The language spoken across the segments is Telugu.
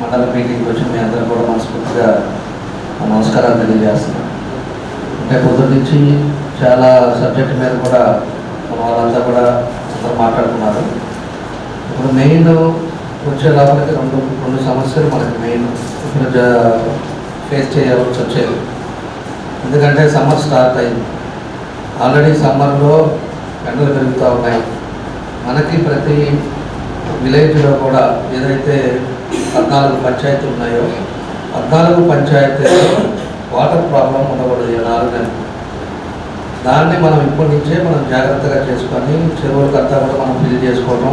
మండల మీటింగ్కి వచ్చి మీ అందరూ కూడా మనస్ఫూర్తిగా నమస్కారాలు తెలియజేస్తున్నాం అంటే పొద్దున్న నుంచి చాలా సబ్జెక్ట్ మీద కూడా మన వాళ్ళంతా కూడా అందరూ మాట్లాడుకున్నారు. ఇప్పుడు మెయిన్ వచ్చే లోపలికి రెండు రెండు సమస్యలు మనకి మెయిన్ ఇప్పుడు ఫేస్ చేయవలసి వచ్చేది. ఎందుకంటే సమ్మర్ స్టార్ట్ అయింది. ఆల్రెడీ సమ్మర్లో ఎండలు పెరుగుతూ ఉన్నాయి. మనకి ప్రతి విలేజ్లో కూడా ఏదైతే పద్నాలుగు పంచాయతీలు ఉన్నాయో పద్నాలుగు పంచాయతీల్లో వాటర్ ప్రాబ్లం ఉండకూడదు నాలుగు దాన్ని మనం ఇప్పటి నుంచే మనం జాగ్రత్తగా చేసుకొని చెరువులకంతా కూడా మనం ఫిల్ చేసుకోవడం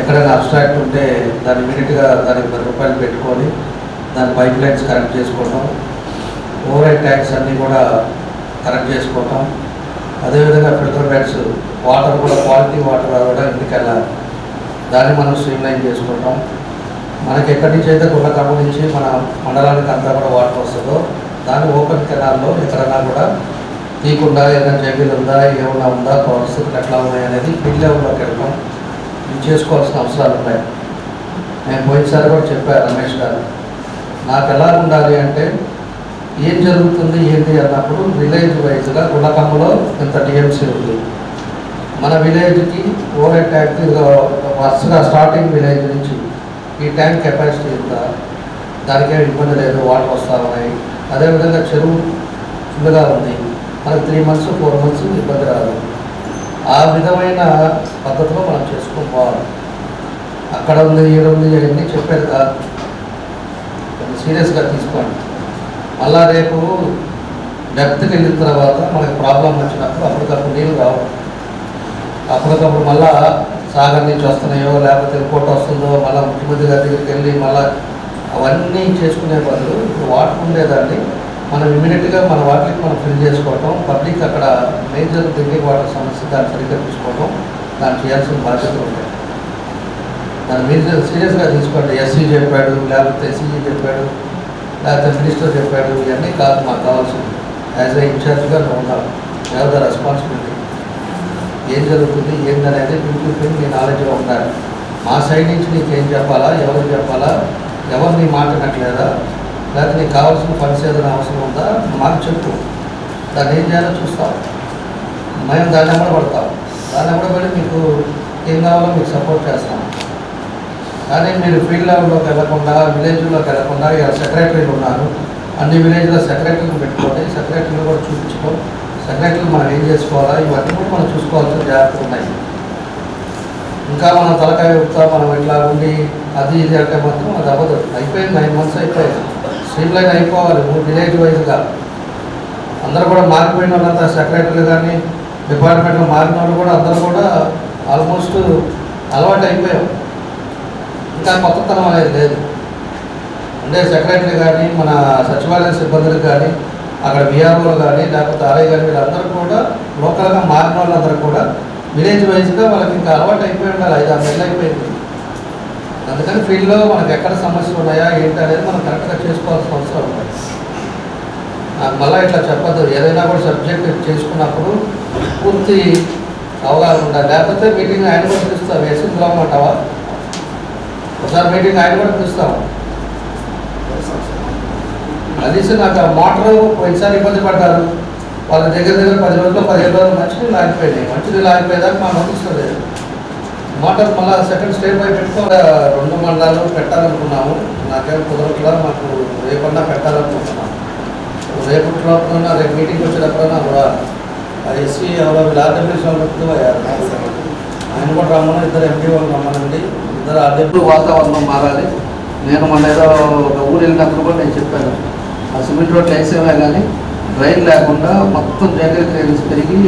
ఎక్కడైనా అబ్స్ట్రాక్ట్ ఉంటే దాన్ని ఇమీడియట్గా దానికి పది రూపాయలు పెట్టుకొని దాని పైప్ లైన్స్ కరెక్ట్ చేసుకోవటం ఓవర్ హెడ్ ట్యాంక్స్ అన్నీ కూడా కరెక్ట్ చేసుకోవటం అదేవిధంగా ఫిల్టర్ బెడ్స్ వాటర్ కూడా క్వాలిటీ వాటర్ రావడం ఇంటికి దాన్ని మనం స్ట్రీమ్లైన్ చేసుకోవటం మనకి ఎక్కడి నుంచి అయితే గుళ్ళకమ్మ నుంచి మన మండలానికి అంతా కూడా వాటర్ వస్తుందో దాన్ని ఓపెన్ కెనాల్లో ఎక్కడైనా కూడా తీకుండా ఏదైనా జైబీలు ఉందా ఏమన్నా ఉందా పరిస్థితులు ఎట్లా ఉన్నాయి అనేది ఫీల్డ్ లెవెల్లోకి వెళ్ళడం ఇది చేసుకోవాల్సిన అవసరాలు ఉన్నాయి. నేను పోయినసారి కూడా చెప్పాను రమేష్ గారు నాకు ఎలా ఉండాలి అంటే ఏం జరుగుతుంది ఏంటి అన్నప్పుడు విలేజ్ వైజ్గా గుణకమ్మలో ఇంత డిఎంసీ ఉంది. మన విలేజ్కి ఓవర్ ట్యాంక్ వరుసగా స్టార్టింగ్ విలేజ్ నుంచి ఈ ట్యాంక్ కెపాసిటీ ఎంత దానికే ఇబ్బంది లేదు వాటర్ వస్తూ ఉన్నాయి. అదేవిధంగా చెరువు చిన్నగా ఉంది. మనకు త్రీ మంత్స్ ఫోర్ మంత్స్ ఇబ్బంది రాదు. ఆ విధమైన పద్ధతిలో మనం చేసుకోవాలి అక్కడ ఉంది ఈడ ఉంది అవన్నీ చెప్పేది కదా. సీరియస్గా తీసుకోండి. మళ్ళా రేపు డెప్త్కి వెళ్ళిన తర్వాత మనకి ప్రాబ్లం వచ్చినప్పుడు అప్పటికప్పుడు నీళ్ళు రావు. అప్పటికప్పుడు మళ్ళా సాగర్ నుంచి వస్తున్నాయో లేకపోతే ఇంకోటి వస్తుందో మళ్ళీ ముఖ్యమంత్రి గారి దగ్గరికి వెళ్ళి మళ్ళీ అవన్నీ చేసుకునే బదులు ఇప్పుడు వాటర్ ఉండేదాన్ని. మనం ఇమీడియట్గా మన వాటికి మనం ఫిల్ చేసుకోవటం పబ్లిక్ అక్కడ మేజర్ డ్రింకింగ్ వాటర్ సమస్య దాన్ని సరిగ్గా చూసుకోవటం దాన్ని చేయాల్సిన బాధ్యతలు ఉంటాయి దాని మీరు సీరియస్గా తీసుకోండి. ఎస్సీ చెప్పాడు లేకపోతే ఎస్సీ చెప్పాడు లేకపోతే మినిస్టర్ చెప్పాడు ఇవన్నీ కాదు మాకు కావాల్సింది. యాజ్ ఏ ఇన్ఛార్జ్గా నువ్వు ఉన్నావు. As the responsibility. ఏం జరుగుతుంది ఏందనేది పీపుల్ మీ నాలెడ్జ్లో ఉండాలి. మా సైడ్ నుంచి నీకు ఏం చెప్పాలా ఎవరు చెప్పాలా ఎవరు నీ మాట వినట్లేదా లేకపోతే నీకు కావాల్సిన ఫండ్స్ ఏదైనా అవసరం ఉందా మాకు చెప్పు. దాన్ని ఏం చేయాలో చూస్తాం. మేము దాన్ని ఎమ్మడ పడతాం. దాన్ని ఎమ్మడ పడి మీకు ఏం కావాలో మీకు సపోర్ట్ చేస్తాం. కానీ మీరు ఫీల్డ్ లెవెల్లోకి వెళ్ళకుండా విలేజ్లోకి వెళ్ళకుండా ఇక్కడ సెక్రటరీలు ఉన్నారు. అన్ని విలేజ్లో సెక్రటరీలు పెట్టుకోండి. సెక్రటరీలు కూడా చూపించుకో. సెక్రటరీలు మనం ఏం చేసుకోవాలా? ఇవన్నీ కూడా మనం చూసుకోవాల్సిన జాగ్రత్తలు ఉన్నాయి. ఇంకా మనం తలకాయ ఉప్తా మనం ఇట్లా ఉండి అది ఇది అంటే మాత్రం అది అవ్వదు. అయిపోయింది నైన్ మంత్స్ అయిపోయింది. స్ట్రీమ్ లైన్ అయిపోవాలి విలేజ్ వైజ్గా. అందరూ కూడా మారిపోయిన వాళ్ళంతా సెక్రటరీలు కానీ డిపార్ట్మెంట్లో మారిన వాళ్ళు కూడా అందరూ కూడా ఆల్మోస్ట్ అలవాటు అయిపోయాం. ఇంకా కొత్తతనం అనేది లేదు. అంటే సెక్రటరీ కానీ మన సచివాలయ సిబ్బందులు కానీ అక్కడ విఆర్ఓలు కానీ లేకపోతే ఆర్ఐ కానీ వీళ్ళందరూ కూడా లోకల్గా మారిన వాళ్ళందరూ కూడా విలేజ్ వైజ్గా వాళ్ళకి ఇంకా అలవాటు అయిపోయి ఉండాలి ఐదు ఆరు నెలలు అయిపోయింది. అందుకని ఫీల్డ్లో మనకు ఎక్కడ సమస్యలు ఉన్నాయా ఏంటి అనేది మనం కరెక్ట్గా చేసుకోవాల్సిన అవసరం ఉంటుంది నాకు మళ్ళీ ఇట్లా చెప్పద్దు. ఏదైనా కూడా సబ్జెక్ట్ చేసుకున్నప్పుడు పూర్తి అవగాహన ఉండాలి. లేకపోతే మీటింగ్ ఆయన కూడా పిలుస్తాం. వేసి పిలవమంటావా ఒకసారి మీటింగ్ ఆయన కూడా పిలుస్తాం. అది నాకు ఆ మోటార్ పోయినసారి ఇబ్బంది పడ్డారు. వాళ్ళ దగ్గర దగ్గర పది రోజులు పదిహేను రోజులు మంచినీళ్ళు ఆగిపోయినాయి. మంచినీళ్ళు ఆగిపోయేదాకా మా నడుస్తుంది మోటార్ మళ్ళీ సెకండ్ స్టేజ్ పై పెట్టుకోవాలి రెండు మండలాలు పెట్టాలనుకున్నాము. నాకేం కుదరట్లా మాకు రేపన్నా పెట్టాలనుకుంటున్నాము రేపటి లోపల రేపు మీటింగ్ వచ్చేటప్పుడన్నా కూడా ఆ ఎస్సీ ఎవరో వీళ్ళు ఆర్డబ్ల్యూసీ ఆయన కూడా రమ్మని ఇద్దరు ఎంపీ వాళ్ళు రమ్మనండి. ఇద్దరు ఆర్డబ్ల్యూ వాతావరణం మారాలి. నేను మన ఏదో ఒక ఊరు వెళ్ళినప్పుడు కూడా నేను చెప్పాను. ఆ సిమెంట్ రోడ్లు వేసేవే కానీ డ్రైన్ లేకుండా మొత్తం జగన్ క్లియరెన్స్ పెరిగి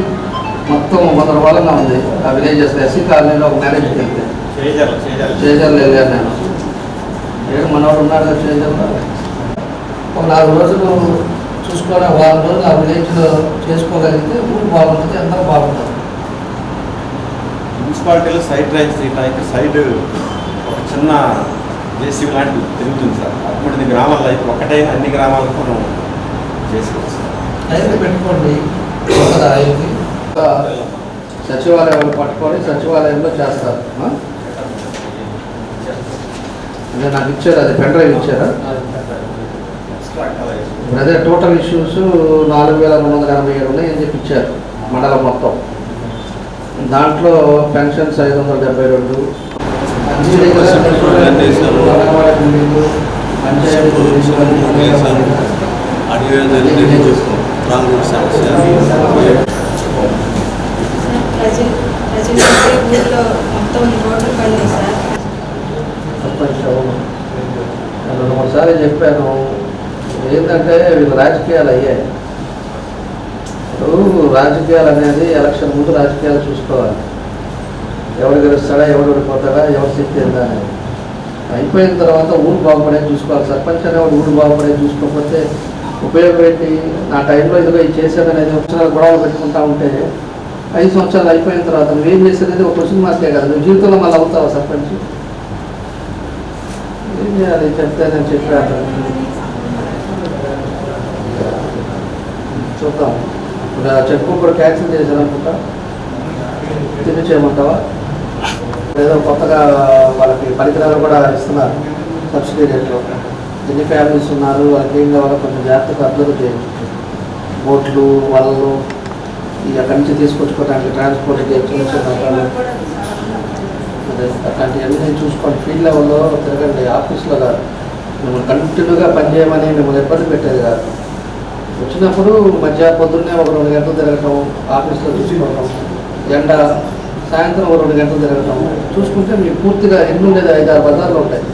మొత్తం వందల వాళ్ళగా ఉంది. ఆ విలేజెస్ ఎస్సీ కాలనీలో ఒక మ్యారేజ్కి వెళ్తే. చేయాలి చేజర్లు వెళ్ళాను నేను? ఏడు మనవాడు ఉన్నాడు కదా చేజర్లో? ఒక నాలుగు రోజులు చూసుకొని ఒక వారం రోజులు ఆ విలేజ్లో చేసుకోగలిగితే ఊరు బాగుంటుంది అందరూ బాగుంటారు. మున్సిపాలిటీలో సైడ్ తీయడానికి సైడ్ ఒక చిన్న చేసి లాంటివి తిరుగుతుంది సార్. అటువంటి గ్రామాల్లో అయితే ఒకటైన అన్ని గ్రామాలకు మనం చేసుకోవచ్చు. పెట్టుకోండి. సచివాలయంలో పట్టుకొని సచివాలయంలో చేస్తారు. అదే నాకు ఇచ్చారు అది పెన్ డ్రైవ్ ఇచ్చారా? అదే టోటల్ ఇష్యూస్ నాలుగు వేల మూడు వందల ఎనభై ఏడు ఉన్నాయి అని చెప్పి ఇచ్చారు మండలం మొత్తం. దాంట్లో పెన్షన్స్ ఐదు వందల డెబ్బై రెండు అన్ని దగ్గర అంగన్వాడీ బిల్డింగ్లు, రెండు మూడు సార్లు చెప్పాను ఏంటంటే వీళ్ళు రాజకీయాలు అయ్యాయి. ఇప్పుడు రాజకీయాలు అనేది ఎలక్షన్ ముందు రాజకీయాలు చూసుకోవాలి. ఎవరు గెలుస్తాడా ఎవరు ఓడిపోతాడా ఎవరు శక్తి ఏందా అనేది అయిపోయిన తర్వాత ఊరు బాగుపడేది చూసుకోవాలి. సర్పంచ్ అనేవాడు ఊరు బాగుపడేది చూసుకోకపోతే ఉపయోగం ఏంటి? నా టైంలో ఇదిగో ఇది చేసేదనేది సంవత్సరాలు గొడవలు పెట్టుకుంటా ఉంటే ఐదు సంవత్సరాలు అయిపోయిన తర్వాత నువ్వేం చేసేది ఒక క్వశ్చన్ మార్కే కదా. నువ్వు జీవితంలో మళ్ళీ అవుతావా సర్పంచ్? ఏం చేయాలి? చెప్తే నేను చెప్పాను చూద్దాం. ఇప్పుడు ఆ చెక్ కూడా క్యాన్సిల్ చేశాను అనుకుంటా. తిరిగి చేయమంటావా? ఏదో కొత్తగా వాళ్ళకి పరికరాలు కూడా ఇస్తున్నారు సబ్సిడీ రేట్లో ఎన్ని ఫ్యామిలీస్ ఉన్నారు వాళ్ళకి ఏం కావాలో కొంచెం జాగ్రత్తగా అబ్జర్వ్ చేయండి. బోట్లు వలలు ఈ అక్కడి నుంచి తీసుకొచ్చుకోవడానికి ట్రాన్స్పోర్ట్ చిన్న చిన్న అదే అట్లాంటివన్నీ చూసుకోండి. ఫీల్డ్ లెవెల్లో తిరగండి. ఆఫీస్లో కాదు. మిమ్మల్ని కంటిన్యూగా పనిచేయమని మిమ్మల్ని ఇబ్బంది పెట్టేది కాదు. వచ్చినప్పుడు మధ్య పొద్దున్నే ఒక రెండు గంటలు తిరగటం ఆఫీస్లో చూసుకోవటం ఎండ సాయంత్రం రెండు గంటలు తిరగటం చూసుకుంటే మీకు పూర్తిగా ఎన్ని ఉండేది ఐదు ఆరు బజార్లు ఉంటాయి.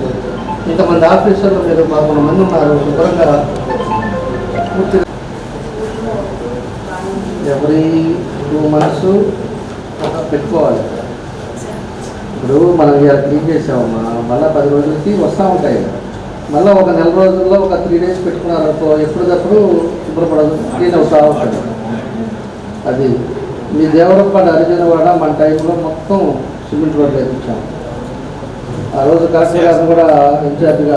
ఇంతమంది ఆఫీసర్లు మీరు పదకొండు మంది ఉన్నారు. శుభ్రంగా పూర్తిగా ఎవరి టూ పెట్టుకోవాలి. ఇప్పుడు మనం ఇలా క్లీన్ చేసామమ్మా. మళ్ళీ పది రోజులకి వస్తూ ఉంటాయి. మళ్ళీ ఒక నెల రోజుల్లో ఒక త్రీ డేస్ పెట్టుకున్నారనుకో ఎప్పటికప్పుడు శుభ్రపడదు క్లీన్ అవుతూ ఉంటుంది. అది మీ దేవరపాడు అరిజనవాడ మన టైంలో మొత్తం సిమెంట్ రోడ్లు వేయించాం. ఆ రోజు కలెక్టర్ కూడా ఇన్ఛార్జిగా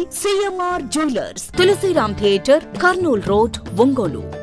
CMR jewellers Tulasiram theatre Kurnool road Ongole.